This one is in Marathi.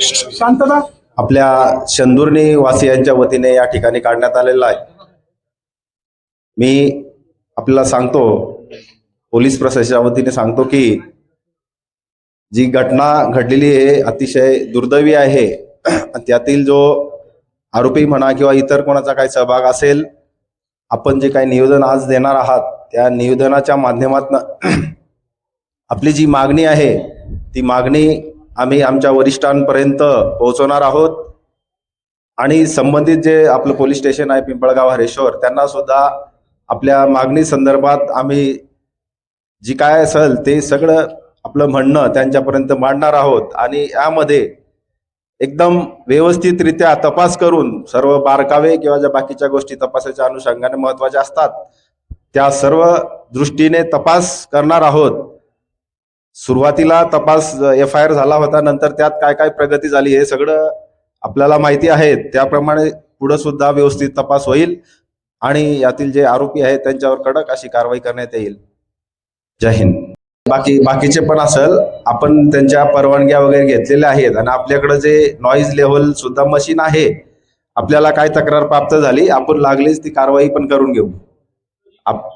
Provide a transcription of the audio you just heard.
शांतता? आपल्या चंदुर्णी वासियांच्या वतीने या ठिकाणी काढण्यात आलेला आहे. मी आपल्याला सांगतो पोलीस प्रशासनाच्या वतीने सांगतो की जी घटना घडलेली आहे अतिशय दुर्दैवी आहे. त्यातील जो आरोपी म्हणा किंवा इतर कोणाचा काही सहभाग असेल आपण जे काही निवेदन आज देणार आहात त्या निवेदनाच्या माध्यमातून आपली जी मागणी आहे ती मागणी आम्ही आमच्या वरिष्ठांपर्यंत पोहोचवणार आहोत. आणि संबंधित जे आपलं पोलीस स्टेशन आहे पिंपळगाव हरेश्वर त्यांना सुद्धा आपल्या मागणी संदर्भात आम्ही जी काय असेल ते सगळं आपलं म्हणणं त्यांच्यापर्यंत मांडणार आहोत. आणि यामध्ये एकदम व्यवस्थितरित्या तपास करून सर्व बारकावे किंवा ज्या बाकीच्या गोष्टी तपासाच्या अनुषंगाने महत्त्वाच्या असतात त्या सर्व दृष्टीने तपास करणार आहोत. सुरुवातीला तपास एफ आय आर झाला होता नंतर त्यात काय काय प्रगती झाली हे सगळं आपल्याला माहिती आहे. त्याप्रमाणे पुढे सुद्धा व्यवस्थित तपास होईल आणि यातील जे आरोपी आहेत त्यांच्यावर कडक अशी कारवाई करण्यात येईल. जय हिंद. बाकी बाकीचे पण असेल आपण त्यांच्या परवानग्या वगैरे घेतलेल्या आहेत आणि आपल्याकडे जे नॉईज लेव्हल सुद्धा मशीन आहे आपल्याला काय तक्रार प्राप्त झाली आपण लागलीच ती कारवाई पण करून घेऊ. आप